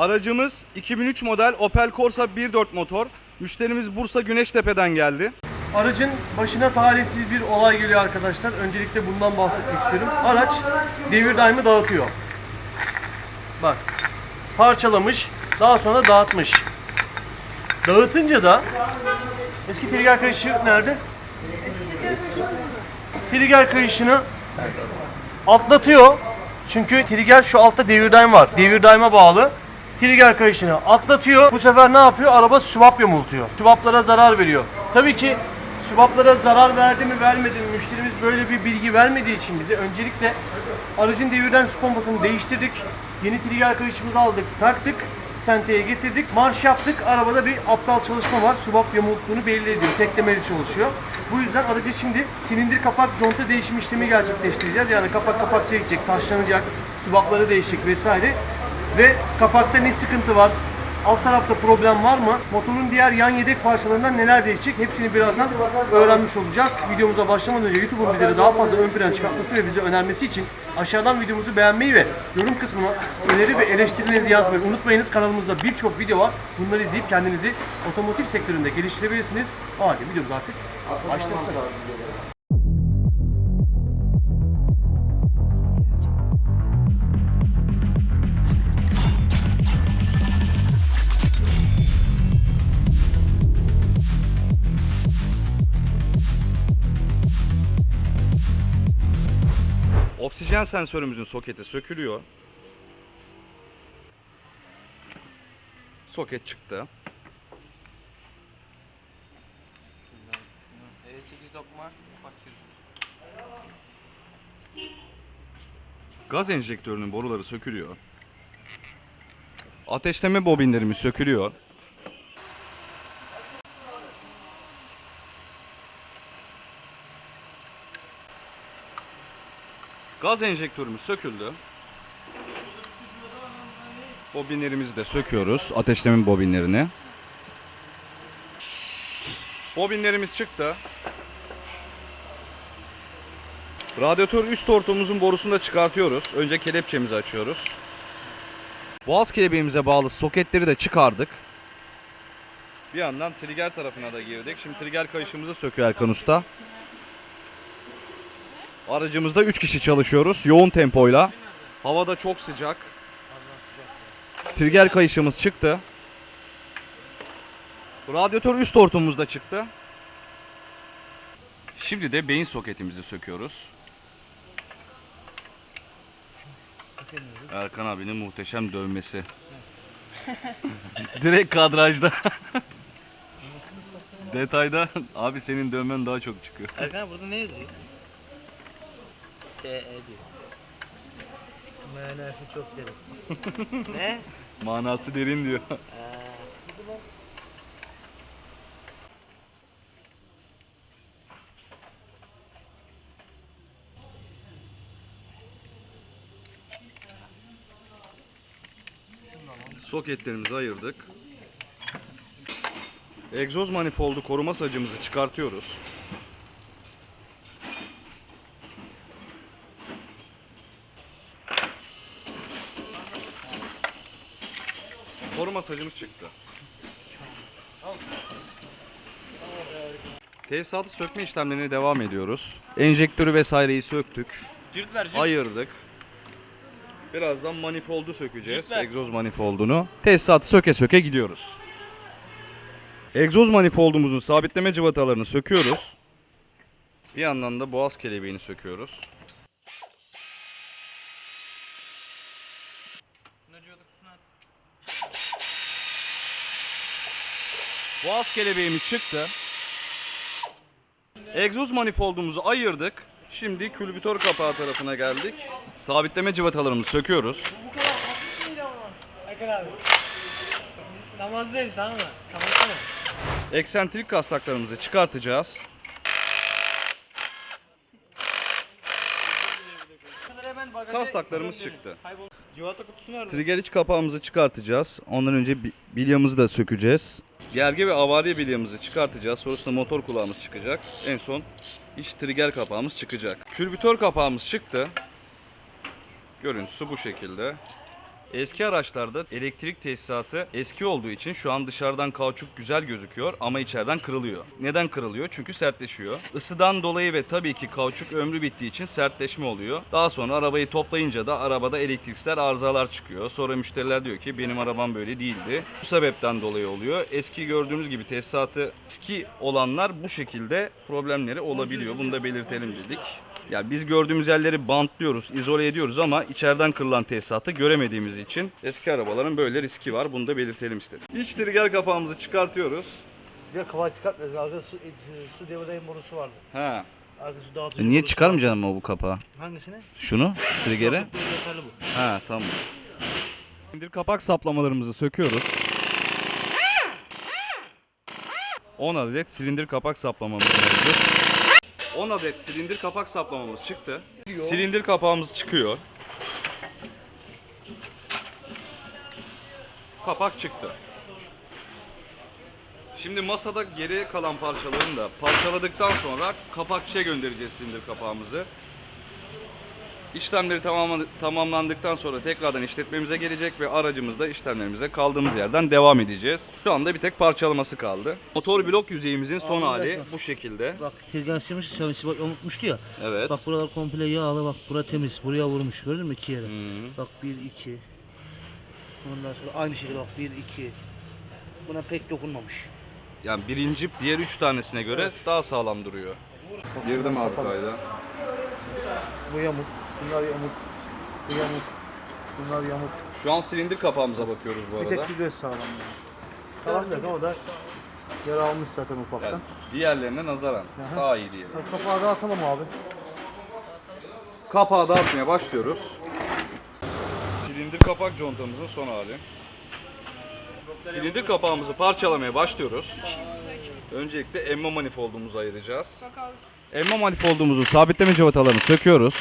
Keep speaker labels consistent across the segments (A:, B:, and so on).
A: Aracımız 2003 model Opel Corsa 1.4 motor. Müşterimiz Bursa Güneştepe'den geldi.
B: Aracın başına talihsiz bir olay geliyor arkadaşlar. Öncelikle bundan bahsetmek istiyorum. Araç devir daimi dağıtıyor. Bak. Parçalamış. Daha sonra dağıtmış. Dağıtınca da eski trigger kayışı nerede? Trigger kayışını atlatıyor. Çünkü trigger şu altta devir daim var. Devir daima bağlı. Trigger kayışını atlatıyor. Bu sefer ne yapıyor? Araba swap yamultuyor. Swaplara zarar veriyor. Tabii ki swaplara zarar verdi mi vermedi mi müşterimiz böyle bir bilgi vermediği için bize öncelikle aracın devirden su pompasını değiştirdik. Yeni trigger kayışımızı aldık, taktık. Senteye getirdik. Marş yaptık. Arabada bir aptal çalışma var. Subap yamulttuğunu belli ediyor. Teklemeli çalışıyor. Bu yüzden aracı şimdi silindir kapak conta değişim işlemi gerçekleştireceğiz. Yani kapak kapakça gidecek, taşlanacak, subapları değişecek vesaire. Ve kapakta ne sıkıntı var? Alt tarafta problem var mı? Motorun diğer yan yedek parçalarından neler değişecek? Hepsini birazdan öğrenmiş olacağız. Videomuza başlamadan önce YouTube'un bizleri daha fazla ön plana çıkartması ve bizi önermesi için aşağıdan videomuzu beğenmeyi ve yorum kısmına öneri ve eleştirilerinizi yazmayı unutmayınız. Kanalımızda birçok video var. Bunları izleyip kendinizi otomotiv sektöründe geliştirebilirsiniz. O halde artık başlasın.
A: Oksijen sensörümüzün soketi sökülüyor. Soket çıktı.
C: E8 dokuma kaçır.
A: Gaz enjektörünün boruları sökülüyor. Ateşleme bobinlerimiz sökülüyor. Gaz enjektörümüz söküldü. Bobinlerimizi de söküyoruz. Ateşleme bobinlerini. Bobinlerimiz çıktı. Radyatör üst hortumumuzun borusunu da çıkartıyoruz. Önce kelepçemizi açıyoruz. Boğaz kelebeğimize bağlı soketleri de çıkardık. Bir yandan trigger tarafına da girdik. Şimdi trigger kayışımızı söküyor Erkan Usta. Aracımızda 3 kişi çalışıyoruz. Yoğun tempoyla. Havada çok sıcak. Trigger kayışımız çıktı. Radyatör üst hortumumuz da çıktı. Şimdi de beyin soketimizi söküyoruz. Erkan abinin muhteşem dövmesi. Direkt kadrajda. Detayda abi senin dövmen daha çok çıkıyor.
C: Erkan burada ne yazıyor? SE diyor.
D: Manası çok derin.
C: ne?
A: Manası derin diyor. Soketlerimizi ayırdık. Egzoz manifoldu koruma sacımızı çıkartıyoruz. Koruma sacımız çıktı. Tesisatı sökme işlemlerine devam ediyoruz. Enjektörü vesaireyi söktük.
C: Cırt ver cırt.
A: Ayırdık. Birazdan manifoldu sökeceğiz.
C: Lütfen.
A: Egzoz manifoldunu. Tesisatı söke söke gidiyoruz. Egzoz manifoldumuzun sabitleme cıvatalarını söküyoruz. Bir yandan da boğaz kelebeğini söküyoruz. Boğaz kelebeğimiz çıktı. Egzoz manifoldumuzu ayırdık. Şimdi külbütör kapağı tarafına geldik. Sabitleme cıvatalarımızı söküyoruz.
D: Bu kadar hafif miydi ama? Erkan abi. Namazdayız tamam mı? Kapatsana.
A: Eksentrik kastaklarımızı çıkartacağız.
C: Koyalım.
A: çıktı.
C: Cıvata kutusu nerede?
A: Trigger iç kapağımızı çıkartacağız. Ondan önce bi- bilyamızı da sökeceğiz. Gerge ve avariye bilyamızı çıkartacağız. Sonrasında motor kulağımız çıkacak. En son iç trigger kapağımız çıkacak. Külbütör kapağımız çıktı. Görüntüsü bu şekilde. Eski araçlarda elektrik tesisatı eski olduğu için şu an dışarıdan kauçuk güzel gözüküyor ama içeriden kırılıyor. Neden kırılıyor? Çünkü sertleşiyor. Isıdan dolayı ve tabii ki kauçuk ömrü bittiği için sertleşme oluyor. Daha sonra arabayı toplayınca da arabada elektriksel arızalar çıkıyor. Sonra müşteriler diyor ki benim arabam böyle değildi. Bu sebepten dolayı oluyor. Eski gördüğünüz gibi tesisatı eski olanlar bu şekilde problemleri olabiliyor. Bunu da belirtelim dedik. Ya biz gördüğümüz yerleri bantlıyoruz, izole ediyoruz ama içeriden kırılan tesisatı göremediğimiz için eski arabaların böyle riski var. Bunu da belirtelim istedim. İç trigger kapağımızı çıkartıyoruz.
D: Bir de kafayı çıkartmayız. Arkada su, e, su devirden borusu vardı.
A: He.
D: Arkada su dağıtıcı
A: E Niye
D: borusu
A: çıkarmayacaksın ama bu kapağı?
D: vardı. Hangisini?
A: Şunu, trigger'e.
D: Yeterli bu.
A: Ha tamam. Silindir kapak saplamalarımızı söküyoruz. 10 adet silindir kapak saplamamız mevcut. 10 adet silindir kapak saplamamız çıktı. Silindir kapağımız çıkıyor. Kapak çıktı. Şimdi masada geriye kalan parçalarını da parçaladıktan sonra kapakçıya göndereceğiz silindir kapağımızı. İşlemleri tamamlan- tamamlandıktan sonra tekrardan işletmemize gelecek ve aracımızda işlemlerimize kaldığımız yerden devam edeceğiz. Şu anda bir tek parçalaması kaldı. Motor blok yüzeyimizin son
D: Abi,
A: hali bu şekilde.
D: Bak tirgansiyonu sevmesi bak unutmuştu ya.
A: Evet.
D: Bak buralar komple yağlı bak bura temiz. Buraya vurmuş gördün mü iki yere.
A: Hı.
D: Bak bir iki. Ondan sonra aynı şekilde bak bir iki. Buna pek dokunmamış.
A: Yani birinci diğer üç tanesine göre daha sağlam duruyor. Girdim abi kayda.
D: Bu yamuk. Bunlar yamuk. Bu yamuk. Bunlar yamuk.
A: Şu an silindir kapağımıza bakıyoruz bu
D: Bir
A: arada.
D: tek bir göz sağlam. yani. Kalan yok ama da yara almış zaten ufaktan.
A: Yani diğerlerine nazaran
D: Aha.
A: daha iyi diyelim.
D: Bak, Kapağı dağıtalım abi.
A: Kapağı dağıtmaya başlıyoruz. Silindir kapak contamızın son hali. Silindir kapağımızı parçalamaya başlıyoruz. Öncelikle emma manifoldumuzu ayıracağız. Emma manifoldumuzun sabitleme cıvatalarını söküyoruz.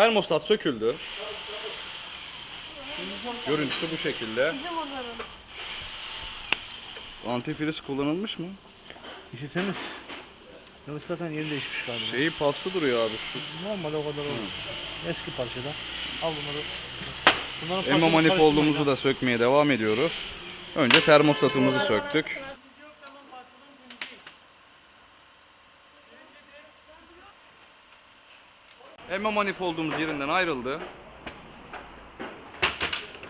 A: Termostat söküldü. Görüntüsü bu şekilde. Antifriz kullanılmış mı?
D: İşi temiz. Yalnız zaten yeri değişmiş galiba.
A: Şeyi paslı duruyor abi.
D: Normal o kadar olur. Eski parçadan. Al bunları. Bunların
A: manifoldumuzu da sökmeye devam ediyoruz. Önce termostatımızı söktük. Emma manifoldumuz yerinden ayrıldı.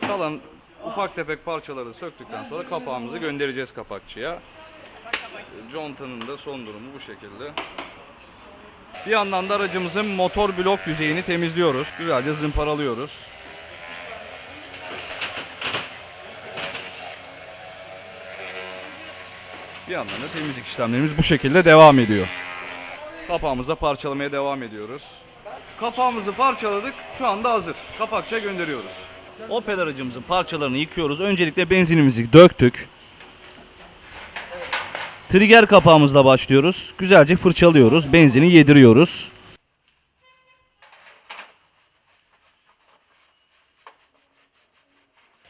A: Kalan ufak tefek parçaları söktükten sonra kapağımızı göndereceğiz kapakçıya. Contanın da son durumu bu şekilde. Bir yandan da aracımızın motor blok yüzeyini temizliyoruz. Güzelce zımparalıyoruz. Bir yandan da temizlik işlemlerimiz bu şekilde devam ediyor. Kapağımızı parçalamaya devam ediyoruz. Kapağımızı parçaladık. Şu anda hazır. Kapakçıya gönderiyoruz. Opel aracımızın parçalarını yıkıyoruz. Öncelikle benzinimizi döktük. Trigger kapağımızla başlıyoruz. Güzelce fırçalıyoruz. Benzini yediriyoruz.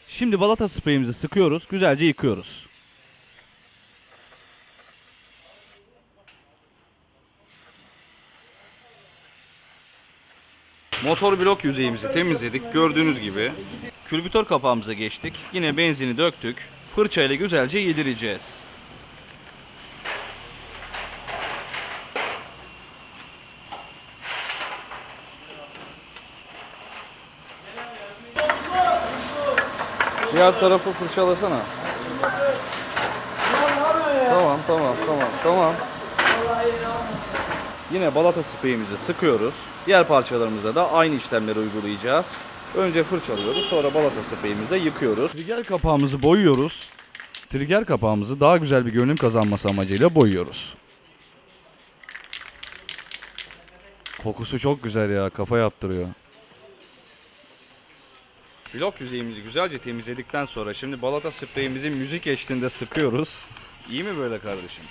A: Şimdi balata spreyimizi sıkıyoruz. Güzelce yıkıyoruz. Motor blok yüzeyimizi temizledik. Gördüğünüz gibi. Külbütör kapağımıza geçtik. Yine benzini döktük. Fırçayla güzelce yedireceğiz. Diğer tarafı fırçalasana. Tamam tamam tamam tamam. Yine balata spreyimizi sıkıyoruz. Diğer parçalarımızda da aynı işlemleri uygulayacağız. Önce fırçalıyoruz sonra balata spreyimizle yıkıyoruz. Trigger kapağımızı boyuyoruz. Trigger kapağımızı daha güzel bir görünüm kazanması amacıyla boyuyoruz. Kokusu çok güzel ya kafa yaptırıyor. Blok yüzeyimizi güzelce temizledikten sonra şimdi balata spreyimizi müzik eşliğinde sıkıyoruz. İyi mi böyle kardeşim?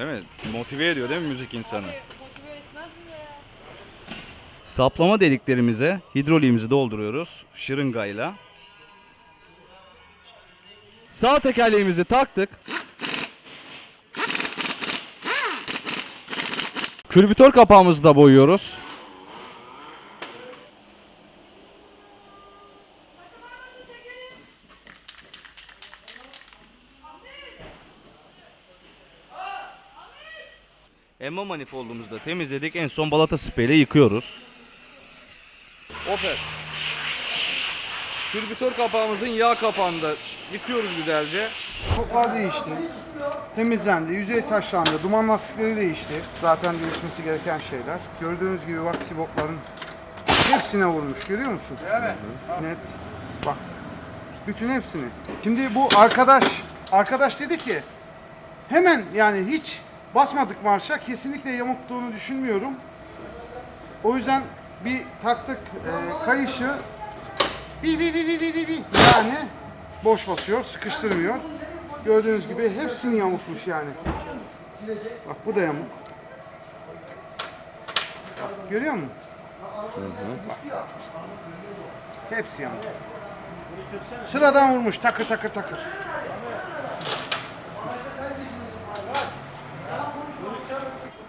A: Evet, motive ediyor değil mi müzik insanı?
E: Motive etmez mi be?
A: Saplama deliklerimize hidroliğimizi dolduruyoruz şırıngayla. Sağ tekerleğimizi taktık. Külbütör kapağımızı da boyuyoruz. Emma manifoldumuzu da temizledik. En son balata spreyle yıkıyoruz. Opel. Külbütör kapağımızın yağ kapağını da yıkıyoruz güzelce.
F: Toplar değişti. Temizlendi, yüzey taşlandı, duman lastikleri değişti. Zaten değişmesi gereken şeyler. Gördüğünüz gibi bak sibopların hepsine vurmuş. Görüyor musun? Evet. Net. Bak. Bütün hepsini. Şimdi bu arkadaş, arkadaş dedi ki hemen yani hiç basmadık marşa. Kesinlikle yamuktuğunu düşünmüyorum. O yüzden bir taktık e, kayışı bir bir bir bir bir bir yani boş basıyor, sıkıştırmıyor. Gördüğünüz gibi hepsini yamukmuş yani. Bak bu da yamuk. Bak, görüyor musun? Bak. Hepsi yamuk. Sıradan vurmuş takır takır takır.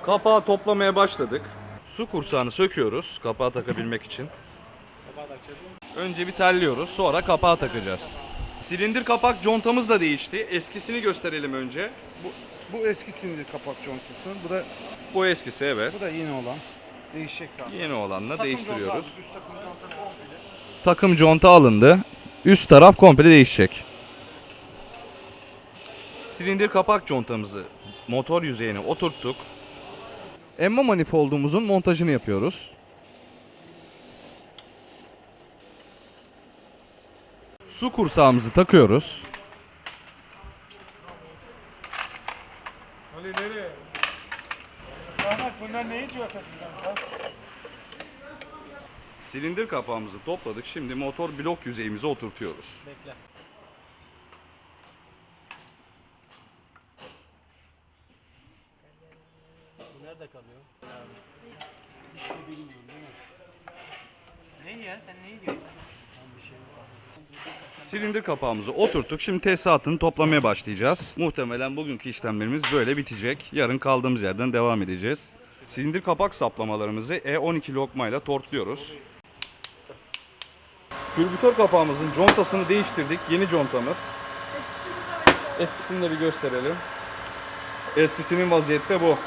A: Kapağı toplamaya başladık. Su kursağını söküyoruz kapağı takabilmek için. Önce bir telliyoruz sonra kapağı takacağız. Silindir kapak contamız da değişti. Eskisini gösterelim önce.
F: Bu, bu eski sindir kapak contası. Bu da
A: Bu eskisi evet.
F: bu da yeni olan. Değişecek zaten.
A: Yeni olanla
B: Takım
A: değiştiriyoruz.
B: conta üst takım conta komple.
A: Takım conta alındı. Üst taraf komple değişecek. Silindir kapak contamızı motor yüzeyine oturttuk. Emma manifoldumuzun montajını yapıyoruz. Su kursağımızı takıyoruz.
B: Ahmet bunlar neyin cıvatasından?
A: Silindir kapağımızı topladık. Şimdi motor blok yüzeyimize oturtuyoruz.
C: Bekle. Bu nerede kalıyor? İşte bilmiyorum değil mi?
A: Silindir kapağımızı oturttuk. Şimdi tesisatını toplamaya başlayacağız. Muhtemelen bugünkü işlemlerimiz böyle bitecek. Yarın kaldığımız yerden devam edeceğiz. Silindir kapak saplamalarımızı E12 lokmayla torkluyoruz. Külbütör kapağımızın contasını değiştirdik. Yeni contamız. Eskisini de bir gösterelim. Eskisinin vaziyette bu.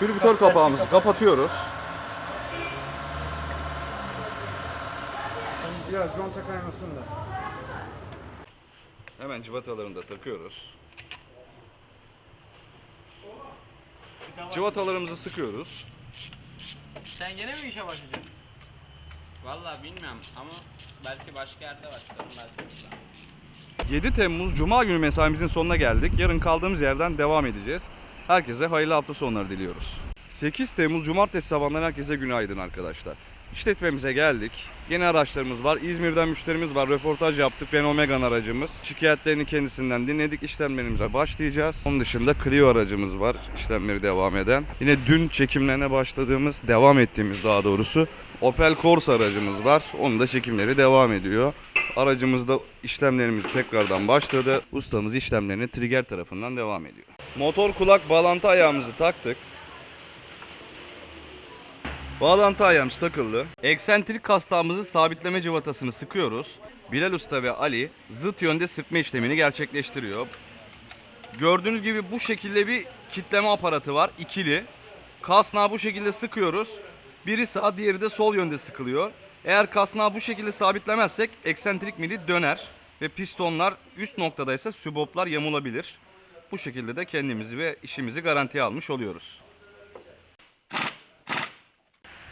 A: Külbütör kapağımızı kapatıyoruz.
F: Biraz conta kaymasın da.
A: Hemen cıvatalarını da takıyoruz. Cıvatalarımızı sıkıyoruz.
C: Sen gene mi işe başlayacaksın?
G: Vallahi bilmiyorum ama belki başka yerde başlarım belki burada.
A: 7 Temmuz Cuma günü mesaimizin sonuna geldik. Yarın kaldığımız yerden devam edeceğiz. Herkese hayırlı hafta sonları diliyoruz. 8 Temmuz Cumartesi sabahından herkese günaydın arkadaşlar. İşletmemize geldik. Yeni araçlarımız var. İzmir'den müşterimiz var. Röportaj yaptık. Ben Omegan aracımız. Şikayetlerini kendisinden dinledik. İşlemlerimize başlayacağız. Onun dışında Clio aracımız var. İşlemleri devam eden. Yine dün çekimlerine başladığımız, devam ettiğimiz daha doğrusu Opel Corsa aracımız var. Onun da çekimleri devam ediyor. Aracımızda işlemlerimiz tekrardan başladı. Ustamız işlemlerini trigger tarafından devam ediyor. Motor kulak bağlantı ayağımızı taktık. Bağlantı ayağımız takıldı. Eksentrik kastamızı sabitleme cıvatasını sıkıyoruz. Bilal Usta ve Ali zıt yönde sıkma işlemini gerçekleştiriyor. Gördüğünüz gibi bu şekilde bir kitleme aparatı var. ikili. Kasnağı bu şekilde sıkıyoruz. Biri sağ diğeri de sol yönde sıkılıyor. Eğer kasnağı bu şekilde sabitlemezsek eksentrik mili döner. Ve pistonlar üst noktadaysa süboplar yamulabilir. Bu şekilde de kendimizi ve işimizi garantiye almış oluyoruz.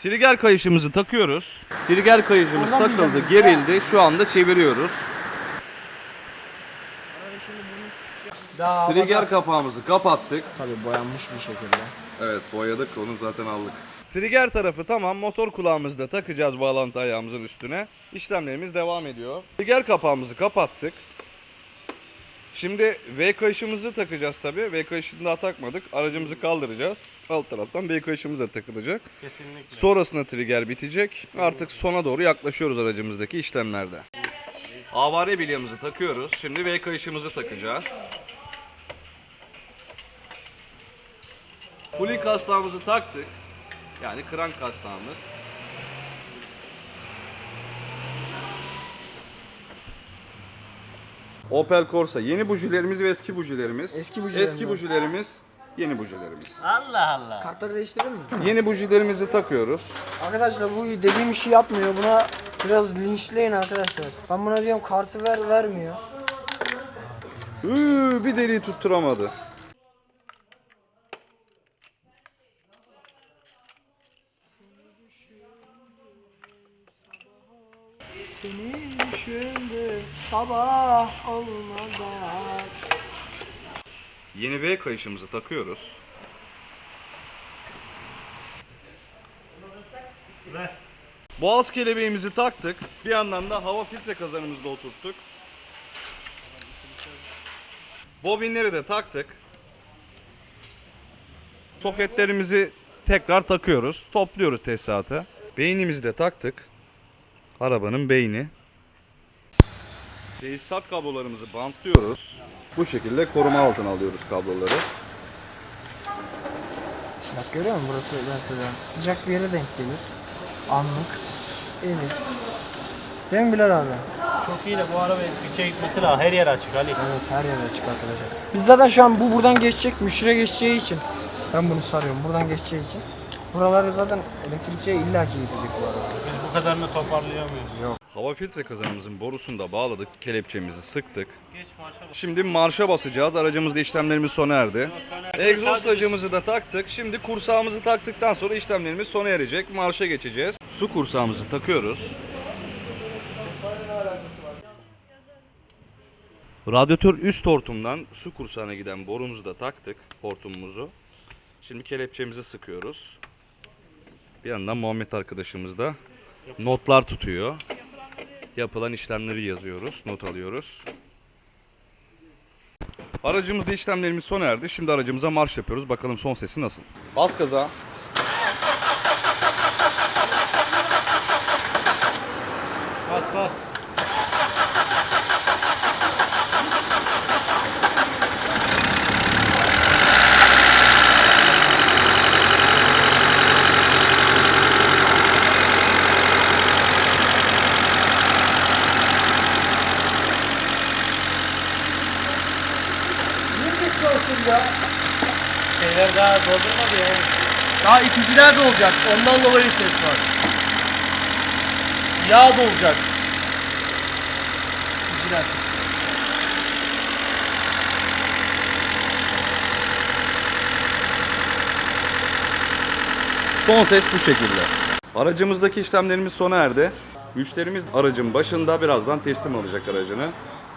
A: Trigger kayışımızı takıyoruz. Trigger kayışımız takıldı, gerildi. Şu anda çeviriyoruz. Trigger kapağımızı kapattık.
G: Tabii boyanmış bir şekilde.
A: Evet boyadık onu zaten aldık. Trigger tarafı tamam motor kulağımızı da takacağız bağlantı ayağımızın üstüne. İşlemlerimiz devam ediyor. Trigger kapağımızı kapattık. Şimdi V kayışımızı takacağız tabi. V kayışını daha takmadık. Aracımızı kaldıracağız. Alt taraftan V kayışımız da takılacak.
C: Kesinlikle.
A: Sonrasında trigger bitecek. Artık sona doğru yaklaşıyoruz aracımızdaki işlemlerde. Avare bilyamızı takıyoruz. Şimdi V kayışımızı takacağız. Puli kastağımızı taktık. Yani krank kastağımız. Opel Corsa. Yeni bujilerimiz ve eski bujilerimiz.
H: Eski bujilerimiz.
A: Eski bujilerimiz, yeni bujilerimiz.
C: Allah Allah.
H: Kartları değiştirelim mi?
A: Yeni bujilerimizi takıyoruz.
H: Arkadaşlar bu dediğim işi yapmıyor. Buna biraz linçleyin arkadaşlar. Ben buna diyorum kartı ver vermiyor.
A: Üü, bir deliği tutturamadı.
H: Sabah olmadan.
A: Yeni V kayışımızı takıyoruz.
C: Ver.
A: Boğaz kelebeğimizi taktık. Bir yandan da hava filtre kazanımızı da oturttuk. Bobinleri de taktık. Soketlerimizi tekrar takıyoruz. Topluyoruz tesisatı. Beynimizi de taktık. Arabanın beyni. Tesisat kablolarımızı bantlıyoruz. Bu şekilde koruma altına alıyoruz kabloları.
H: Bak görüyor musun burası mesela sıcak bir yere denk gelir. Anlık. Elir. Değil mi Bilal abi?
C: Çok iyi de bu araba ülkeye gitmesi lazım. Her yer açık Ali.
H: Evet her yere açık arkadaşlar. Biz zaten şu an bu buradan geçecek, müşire geçeceği için ben bunu sarıyorum. Buradan geçeceği için. Buraları zaten elektrikçiye illaki gidecek bu araba.
C: Kadarını toparlayamıyoruz.
A: Hava filtre kazanımızın borusunu da bağladık. Kelepçemizi sıktık.
C: Geç marşa bak.
A: Şimdi marşa basacağız. Aracımızda işlemlerimiz sona erdi. Egzoz sacımızı da taktık. Şimdi kursağımızı taktıktan sonra işlemlerimiz sona erecek. Marşa geçeceğiz. Su kursağımızı takıyoruz. Radyatör üst hortumdan su kursağına giden borumuzu da taktık. Hortumumuzu. Şimdi kelepçemizi sıkıyoruz. Bir yandan Muhammed arkadaşımız da notlar tutuyor. Yapılan işlemleri yazıyoruz, not alıyoruz. Aracımızda işlemlerimiz sona erdi. Şimdi aracımıza marş yapıyoruz. Bakalım son sesi nasıl? Bas gaza.
C: Bas bas. Şeyler daha doldurmadı ya.
B: Daha iticiler de olacak. Ondan dolayı ses var. Yağ da olacak. İticiler.
A: Son ses bu şekilde. Aracımızdaki işlemlerimiz sona erdi. Müşterimiz aracın başında birazdan teslim alacak aracını.